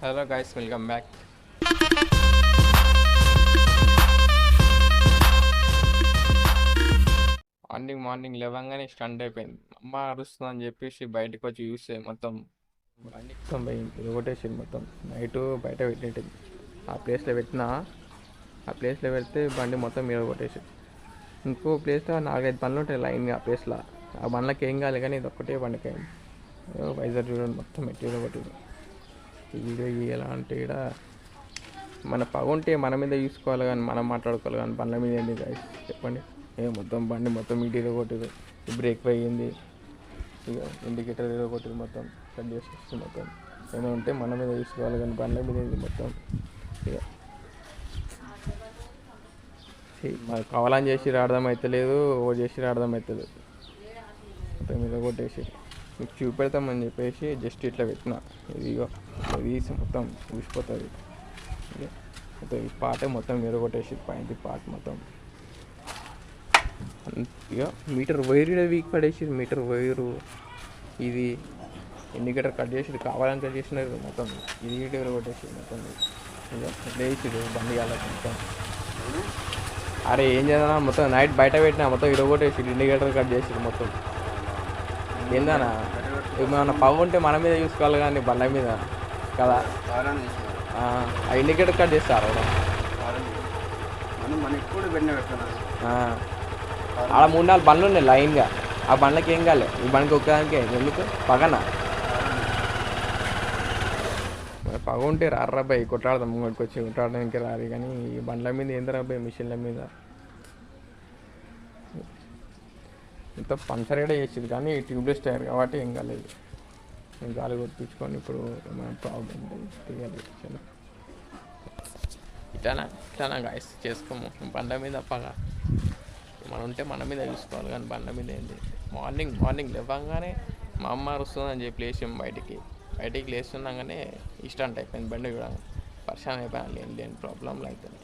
Hello guys welcome back. Morning morning లేవగానే స్టంట్ అయిపోయింది. అమ్మ అరుస్తుందని చెప్పేసి బయటకు వచ్చి చూస్తే మొత్తం బండి మొత్తం పోయింది కొట్టేసింది మొత్తం. నైట్ బయట పెట్టింటుంది ఆ ప్లేస్లో పెట్టినా ఆ ప్లేస్లో పెడితే బండి మొత్తం మీద కొట్టేసింది. ఇంకో ప్లేస్లో నాలుగైదు బండ్లు ఉంటాయి లైన్గా ఆ ప్లేస్లో ఆ బండ్లకి ఏం కాదు కానీ ఇది ఒక్కటే బండికి. అయింది వైజాగ్ చూడండి మొత్తం మెటీరియల్ కొట్టింది. వీడియో ఎలా అంటే ఇక్కడ మన పగ ఉంటే మన మీద చూసుకోవాలి కానీ మనం మాట్లాడుకోవాలి కానీ బండ్ల మీద ఏంది గాయస్ చెప్పండి. ఏ మొత్తం బండి మొత్తం ఇంటీరియర్ కొట్టింది బ్రేక్ పోయింది ఇక ఇండికేటర్ ఏదో? కొట్టింది మొత్తం. కట్ చేసేస్తుంది మొత్తం. ఏమైనా ఉంటే మన మీద చూసుకోవాలి కానీ బండ్ల మీద ఏంది మొత్తం? ఇక మాకు మరి కావాలని చేసి రావడం అవుతలేదు ఓ చేసి రావడం అవుతలేదు మొత్తం మీద కొట్టేసి మీకు చూపెడతామని చెప్పేసి జస్ట్ ఇట్లా పెట్టిన. ఇదిగో తీసి మొత్తం చూసిపోతుంది. మొత్తం ఈ పాట మొత్తం ఎరగొట్టేసి పైన పాట మొత్తం. ఇక మీటర్ వైర్ వీక్ పడేసి మీటర్ వైరు. ఇది ఇండికేటర్ కట్ చేసి కావాలని కట్ చేసినారు మొత్తం. ఇది ఈడ కొట్టేసి మొత్తం. ఇక లేచిడు బండి అలా మొత్తం. అరే ఏం చేద్దాం? మొత్తం నైట్ బయట పెట్టినా మొత్తం ఇరగొట్టేసి ఇండికేటర్ కట్ చేసి మొత్తం. ఏందన్నా? ఏమన్నా పవ్వు ఉంటే మన మీద చూసుకోవాలి కానీ బండ్ల మీద. కదా? ఇండికేటర్ కట్ చేస్తారు? ఆడ. మూడు నాలుగు బండ్లు ఉన్నాయి లైన్గా. ఆ బండ్లకి ఏం కాలే? ఈ బండికి ఒక్కదానికే ఎందుకు? పగన. పగ ఉంటే రారా బాయ్ కొట్లాడదాం. వచ్చి కొట్లాడడానికి రారు కానీ ఈ బండ్ల మీద బాయ్ మిషన్ల మీద. ఇంత పంచర్ కూడా చేసేది కానీ ట్యూబ్లెస్ టైర్ కాబట్టి ఏం కాలేదు. నేను గాలి కొట్టించుకొని ఇప్పుడు ఏమైనా ప్రాబ్లం తీయాలి. ఇట్లానా? ఇట్లానా గాయస్ చేసుకోము. బండ మీద పగ. మనం ఉంటే మన మీద చూసుకోవాలి కానీ బండ మీద ఏంది? మార్నింగ్ మార్నింగ్ లేవగానే మా అమ్మ అరుస్తుందని చెప్పి లేచాం బయటికి. బయటికి లేస్తున్నాగానే ఇష్టం అయిపోయింది. బండి కూడా పరిశాన్ అయిపోయాను లేని లేని ప్రాబ్లంలు అవుతుంది